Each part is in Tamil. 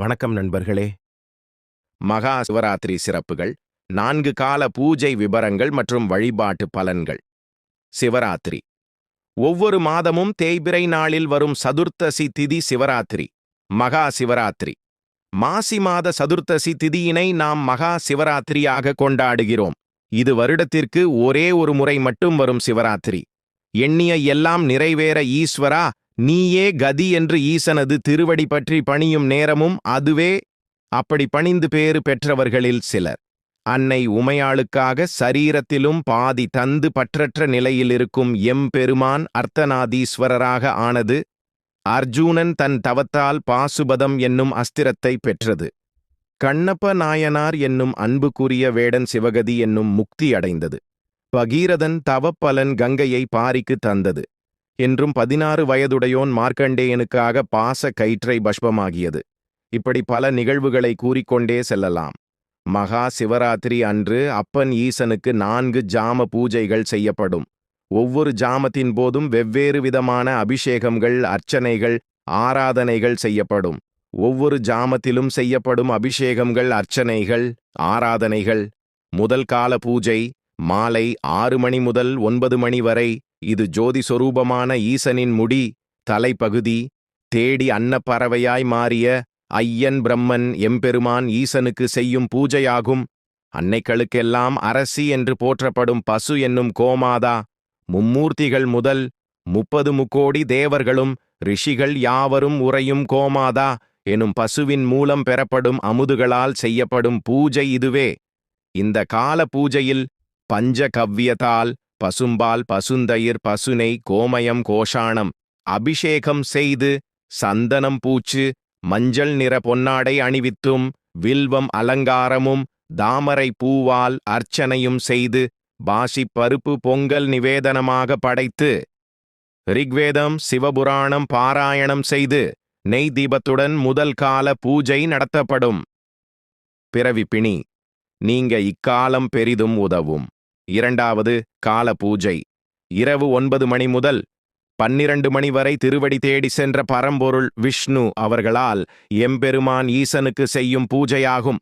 வணக்கம் நண்பர்களே. மகா சிவராத்திரி சிறப்புகள் நான்கு கால பூஜை விபரங்கள் மற்றும் வழிபாட்டு பலன்கள். சிவராத்திரி. ஒவ்வொரு மாதமும் தேய்பிறை நாளில் வரும் சதுர்த்தசி திதி சிவராத்திரி மகா சிவராத்திரி. மாசி மாத சதுர்த்தசி திதியினை நாம் மகா சிவராத்திரியாக கொண்டாடுகிறோம். இது வருடத்திற்கு ஒரே ஒரு முறை மட்டும் வரும் சிவராத்திரி. எண்ணிய எல்லாம் நிறைவேற ஈஸ்வரா நீயே கதி என்று ஈசனது திருவடி பற்றி பணியும் நேரமும் அதுவே. அப்படி பணிந்து பேறு பெற்றவர்களில் சிலர். அன்னை உமையாளுக்காக சரீரத்திலும் பாதி தந்து பற்றற்ற நிலையில் இருக்கும் எம்பெருமான் அர்த்தநாதீஸ்வரராக ஆனது. அர்ஜூனன் தன் தவத்தால் பாசுபதம் என்னும் அஸ்திரத்தை பெற்றது. கண்ணப்ப நாயனார் என்னும் அன்புக்குரிய வேடன் சிவகதி என்னும் முக்தி அடைந்தது. பகீரதன் தவப்பலன் கங்கையை பாரிக்கு தந்தது. என்றும் பதினாறு வயதுடையோன் மார்க்கண்டேயனுக்காக பாச கயிற்றை பஷ்பமாகியது. இப்படி பல நிகழ்வுகளை கூறிக்கொண்டே செல்லலாம். மகா சிவராத்திரி அன்று அப்பன் ஈசனுக்கு நான்கு ஜாம பூஜைகள் செய்யப்படும். ஒவ்வொரு ஜாமத்தின் போதும் வெவ்வேறு விதமான அபிஷேகங்கள் அர்ச்சனைகள் ஆராதனைகள் செய்யப்படும். ஒவ்வொரு ஜாமத்திலும் செய்யப்படும் அபிஷேகங்கள் அர்ச்சனைகள் ஆராதனைகள் முதல் கால பூஜை மாலை ஆறு மணி முதல் ஒன்பது மணி வரை இது ஜோதி சொரூபமான ஈசனின் முடி தலைப்பகுதி தேடி அன்னப்பறவையாய் மாறிய ஐயன் பிரம்மன் எம்பெருமான் ஈசனுக்கு செய்யும் பூஜையாகும். அன்னைக்களுக்கெல்லாம் அரசி என்று போற்றப்படும் பசு என்னும் கோமாதா மும்மூர்த்திகள் முதல் முப்பது முக்கோடி தேவர்களும் ரிஷிகள் யாவரும் உறையும் கோமாதா எனும் பசுவின் மூலம் பெறப்படும் அமுதுகளால் செய்யப்படும் பூஜை இதுவே. இந்த கால பூஜையில் பஞ்சகவ்யத்தால் பசும்பால் பசுந்தயிர் பசுனை கோமயம் கோஷாணம் அபிஷேகம் செய்து சந்தனம் பூச்சு மஞ்சள் நிற பொன்னாடை அணிவித்தும் வில்வம் அலங்காரமும் தாமரை பூவால் அர்ச்சனையும் செய்து பாசி பருப்பு பொங்கல் நிவேதனமாக படைத்து ரிக்வேதம் சிவபுராணம் பாராயணம் செய்து நெய் தீபத்துடன் முதல் கால பூஜை நடத்தப்படும். பிறவி பிணி நீங்க இக்காலம் பெரிதும் உதவும். இரண்டாவது கால பூஜை இரவு ஒன்பது மணி முதல் பன்னிரண்டு மணி வரை திருவடி தேடி சென்ற பரம்பொருள் விஷ்ணு அவர்களால் எம்பெருமான் ஈசனுக்கு செய்யும் பூஜையாகும்.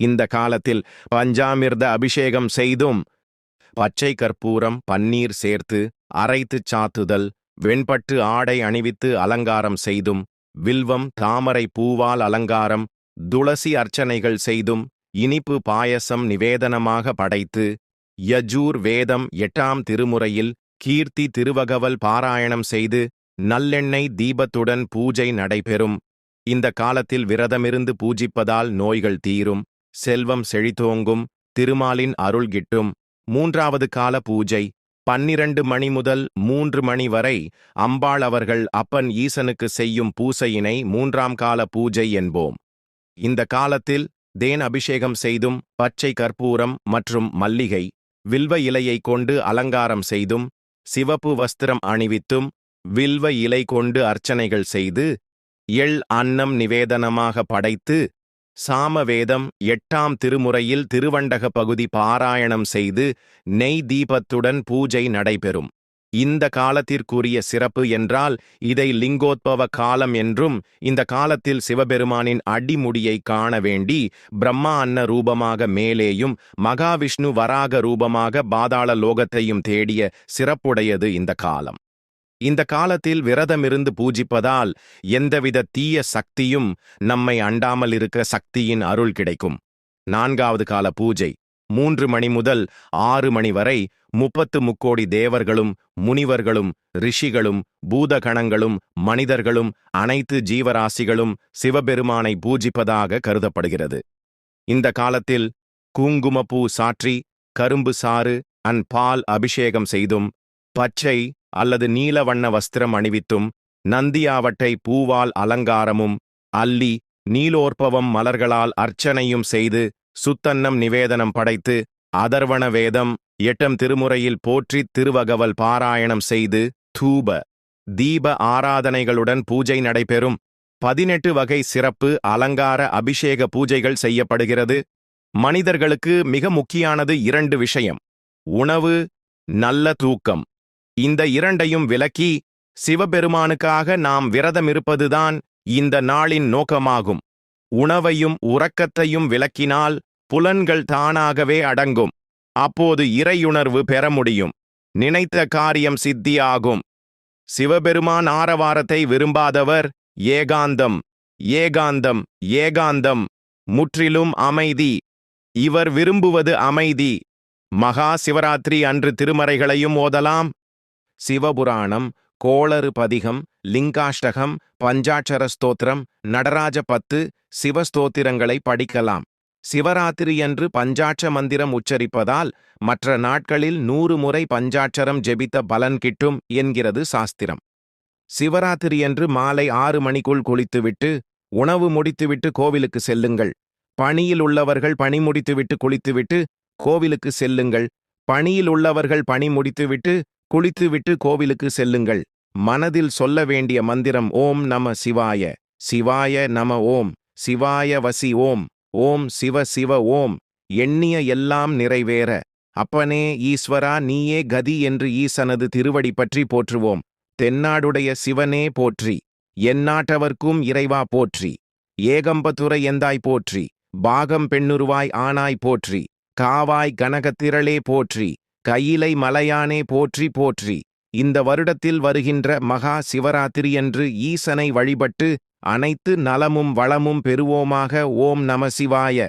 இந்த காலத்தில் பஞ்சாமிர்த அபிஷேகம் செய்தும் பச்சை கற்பூரம் பன்னீர் சேர்த்து அரைத்துச் சாத்துதல் வெண்பட்டு ஆடை அணிவித்து அலங்காரம் செய்தும் வில்வம் தாமரை பூவால் அலங்காரம் துளசி அர்ச்சனைகள் செய்தும் இனிப்பு பாயசம் நிவேதனமாக படைத்து யஜூர் வேதம் எட்டாம் திருமுறையில் கீர்த்தி திருவகவல் பாராயணம் செய்து நல்லெண்ணெய் தீபத்துடன் பூஜை நடைபெறும். இந்த காலத்தில் விரதமிருந்து பூஜிப்பதால் நோய்கள் தீரும் செல்வம் செழித்தோங்கும் திருமாலின் அருள் கிட்டும். மூன்றாவது கால பூஜை பன்னிரண்டு மணி முதல் மூன்று மணி வரை அம்பாள் அவர்கள் அப்பன் ஈசனுக்கு செய்யும் பூசையினை மூன்றாம் கால பூஜை என்போம். இந்த காலத்தில் தேன் அபிஷேகம் செய்தும் பச்சை கற்பூரம் மற்றும் மல்லிகை வில்வ இலையை கொண்டு அலங்காரம் செய்தும் சிவப்பு வஸ்திரம் அணிவித்தும் வில்வ இலை கொண்டு அர்ச்சனைகள் செய்து எள் அன்னம் நிவேதனமாக படைத்து சாமவேதம் எட்டாம் திருமுறையில் திருவண்டக பகுதி பாராயணம் செய்து நெய் தீபத்துடன் பூஜை நடைபெறும். இந்த காலத்திற்குரிய சிறப்பு என்றால் இதை லிங்கோத்பவ காலம் என்றும் இந்த காலத்தில் சிவபெருமானின் அடிமுடியை காண வேண்டி பிரம்மா அன்ன ரூபமாக மேலேயும் மகாவிஷ்ணு வராக ரூபமாக பாதாள லோகத்தையும் தேடிய சிறப்புடையது இந்த காலம். இந்த காலத்தில் விரதமிருந்து பூஜிப்பதால் எந்தவித தீய சக்தியும் நம்மை அண்டாமல் இருக்க சக்தியின் அருள் கிடைக்கும். நான்காவது கால பூஜை. மூன்று மணி முதல் ஆறு மணி வரை முப்பத்து முக்கோடி தேவர்களும் முனிவர்களும் ரிஷிகளும் பூதகணங்களும் மனிதர்களும் அனைத்து ஜீவராசிகளும் சிவபெருமானை பூஜிப்பதாக கருதப்படுகிறது. இந்த காலத்தில் குங்குமப்பூ சாற்றி கரும்பு சாறு அன் பால் அபிஷேகம் செய்தும் பச்சை அல்லது நீல வண்ண வஸ்திரம் அணிவித்தும் நந்தியாவட்டை பூவால் அலங்காரமும் அல்லி நீலோற்பவம் மலர்களால் அர்ச்சனையும் செய்து சுத்தன்னம் நிவேதனம் படைத்து அதர்வண வேதம் எட்டம் திருமுறையில் போற்றித் திருவகவல் பாராயணம் செய்து தூப தீப ஆராதனைகளுடன் பூஜை நடைபெறும். பதினெட்டு வகை சிறப்பு அலங்கார அபிஷேக பூஜைகள் செய்யப்படுகிறது. மனிதர்களுக்கு மிக முக்கியானது இரண்டு விஷயம். உணவு நல்ல தூக்கம். இந்த இரண்டையும் விலக்கி சிவபெருமானுக்காக நாம் விரதமிருப்பதுதான் இந்த நாளின் நோக்கமாகும். உணவையும் உறக்கத்தையும் விளக்கினால் புலன்கள் தானாகவே அடங்கும். அப்போது இறையுணர்வு பெற முடியும். நினைத்த காரியம் சித்தியாகும். சிவபெருமான் ஆரவாரத்தை விரும்பாதவர் ஏகாந்தம். ஏகாந்தம் ஏகாந்தம். முற்றிலும் அமைதி. இவர் விரும்புவது அமைதி. மகா சிவராத்திரி அன்று திருமறைகளையும் ஓதலாம். சிவபுராணம் கோளறு பதிகம் லிங்காஷ்டகம் பஞ்சாட்சர ஸ்தோத்திரம் நடராஜ பத்து சிவஸ்தோத்திரங்களை படிக்கலாம். சிவராத்திரியன்று பஞ்சாட்ச மந்திரம் உச்சரிப்பதால் மற்ற நாட்களில் நூறு முறை பஞ்சாட்சரம் ஜெபித்த பலன் கிட்டும் என்கிறது சாஸ்திரம். சிவராத்திரியன்று மாலை ஆறு மணிக்குள் குளித்துவிட்டு உணவு முடித்துவிட்டு கோவிலுக்கு செல்லுங்கள். பணியில் உள்ளவர்கள் பணி முடித்துவிட்டு குளித்துவிட்டு கோவிலுக்கு செல்லுங்கள். பணியில் உள்ளவர்கள் பணி முடித்துவிட்டு குளித்துவிட்டு கோவிலுக்கு செல்லுங்கள். மனதில் சொல்ல வேண்டிய மந்திரம் ஓம் நம சிவாய. சிவாய நம ஓம். சிவாய வசி ஓம் ஓம் சிவ சிவ ஓம் எண்ணிய எல்லாம் நிறைவேற. அப்பனே ஈஸ்வரா நீயே கதி என்று ஈசனது திருவடி பற்றி போற்றுவோம். தென்னாடுடைய சிவனே போற்றி எந்நாட்டவர்க்கும் இறைவா போற்றி. ஏகம்பதுரை எந்தாய் போற்றி பாகம் பெண்ணுருவாய் ஆனாய் போற்றி. காவாய் கனகத்திரளே போற்றி கையிலை மலையானே போற்றி போற்றி. இந்த வருடத்தில் வருகின்ற மகா சிவராத்திரியன்று ஈசனை வழிபட்டு அனைத்து நலமும் வளமும் பெறுவோமாக ஓம் நம சிவாய.